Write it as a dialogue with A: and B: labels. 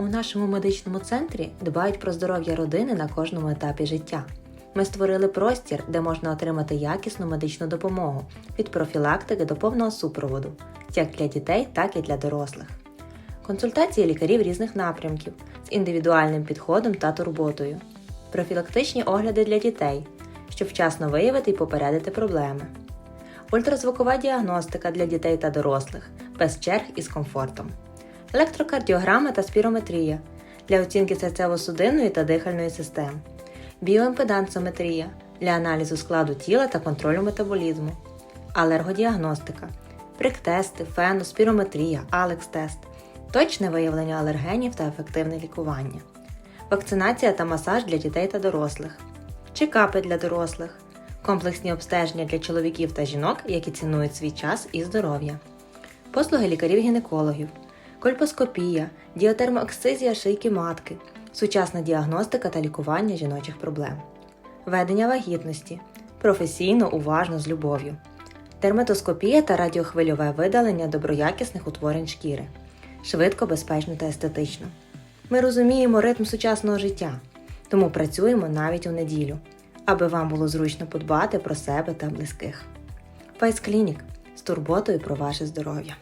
A: У нашому медичному центрі дбають про здоров'я родини на кожному етапі життя. Ми створили простір, де можна отримати якісну медичну допомогу від профілактики до повного супроводу, як для дітей, так і для дорослих. Консультації лікарів різних напрямків з індивідуальним підходом та турботою, профілактичні огляди для дітей, щоб вчасно виявити і попередити проблеми, ультразвукова діагностика для дітей та дорослих без черг і з комфортом, електрокардіограма та спірометрія для оцінки серцево-судинної та дихальної систем, біоімпедансометрія для аналізу складу тіла та контролю метаболізму, алергодіагностика, приктести, фену, спірометрія, алекс-тест, точне виявлення алергенів та ефективне лікування, вакцинація та масаж для дітей та дорослих, чекапи для дорослих, комплексні обстеження для чоловіків та жінок, які цінують свій час і здоров'я, послуги лікарів-гінекологів, кольпоскопія, діатермоексцизія шийки матки, сучасна діагностика та лікування жіночих проблем, ведення вагітності, професійно, уважно з любов'ю, дерматоскопія та радіохвильове видалення доброякісних утворень шкіри, швидко, безпечно та естетично. Ми розуміємо ритм сучасного життя, тому працюємо навіть у неділю, аби вам було зручно подбати про себе та близьких. Фейс Клінік з турботою про ваше здоров'я.